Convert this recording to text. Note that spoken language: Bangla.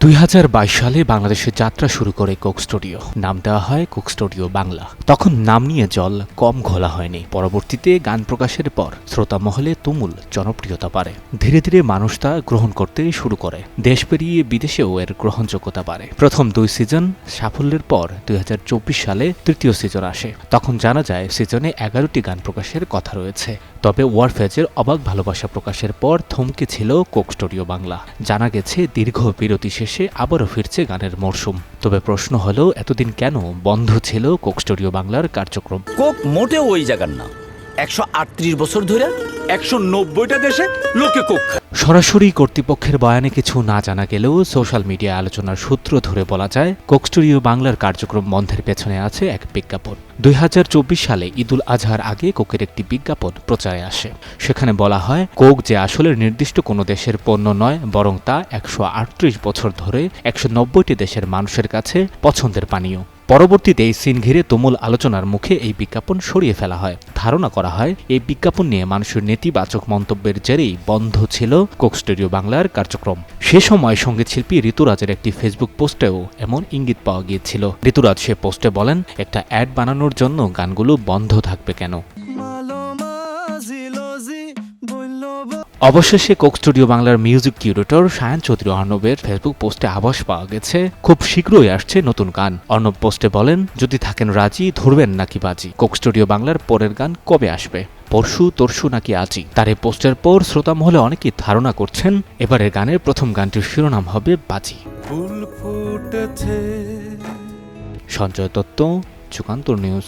দুই হাজার বাইশ সালে বাংলাদেশে যাত্রা শুরু করে কোক স্টুডিও। নাম দেওয়া হয় কোক স্টুডিও বাংলা। তখন নাম নিয়ে জল কম ঘোলা হয়নি। পরবর্তীতে গান প্রকাশের পর শ্রোতা মহলে তুমুল জনপ্রিয়তা বাড়ে। ধীরে ধীরে মানুষ তা গ্রহণ করতে শুরু করে। দেশ পেরিয়ে বিদেশেও এর গ্রহণযোগ্যতা বাড়ে। প্রথম দুই সিজন সাফল্যের পর দুই হাজার চব্বিশ সালে তৃতীয় সিজন আসে। তখন জানা যায়, সিজনে এগারোটি গান প্রকাশের কথা রয়েছে। তবে ওয়ারফেজের অবাক ভালোবাসা প্রকাশের পর থমকে ছিল কোক স্টুডিও বাংলা। জানা গেছে, দীর্ঘ বিরতি শেষে আবারও ফিরছে গানের মরশুম তবে প্রশ্ন হলো, এতদিন কেন বন্ধ ছিল কোক স্টুডিও বাংলার কার্যক্রম? কোক মোটেও ওই জায়গার না। একশো আটত্রিশ বছর ধরে একশো নব্বইটা দেশে লোকে কোক। সরাসরি কর্তৃপক্ষের বয়ানে কিছু না জানা গেলেও সোশ্যাল মিডিয়া আলোচনার সূত্র ধরে বলা যায় কোক স্টুডিও বাংলার কার্যক্রম বন্ধের পেছনে আছে এক বিজ্ঞাপন। দুই হাজার চব্বিশ সালে ঈদুল আজহার আগে কোকের একটি বিজ্ঞাপন প্রচারে আসে। সেখানে বলা হয়, কোক যে আসলে নির্দিষ্ট কোনো দেশের পণ্য নয়, বরং তা একশো আটত্রিশ বছর ধরে একশো নব্বইটি দেশের মানুষের কাছে পছন্দের পানীয়। পরবর্তীতে এই সিন ঘিরে তুমুল আলোচনার মুখে এই বিজ্ঞাপন সরিয়ে ফেলা হয়। ধারণা করা হয়, এই বিজ্ঞাপন নিয়ে মানুষের নেতিবাচক মন্তব্যের জেরেই বন্ধ ছিল কোক স্টুডিও বাংলার কার্যক্রম। সে সময় সঙ্গীতশিল্পী ঋতুরাজের একটি ফেসবুক পোস্টেও এমন ইঙ্গিত পাওয়া গিয়েছিল। ঋতুরাজ সে পোস্টে বলেন, একটা অ্যাড বানানোর জন্য গানগুলো বন্ধ থাকবে কেন? অবশেষে কোক স্টুডিও বাংলার মিউজিক কিউরেটর সায়ন চৌধুরী অর্ণবের ফেসবুক পোস্টে আভাস পাওয়া গেছে খুব শীঘ্রই আসছে নতুন গান। অর্ণব পোস্টে বলেন যদি থাকেন রাজি ধরবেন নাকি বাজি। কোক স্টুডিও বাংলার পরের গান কবে আসবে? পরশু তরশু নাকি আজি তার এই পোস্টের পর শ্রোতা মহলে অনেকেই ধারণা করছেন এবারের গানের প্রথম গানটির শিরোনাম হবে বাজি। সঞ্জয় দত্ত যুগান্তর নিউজ।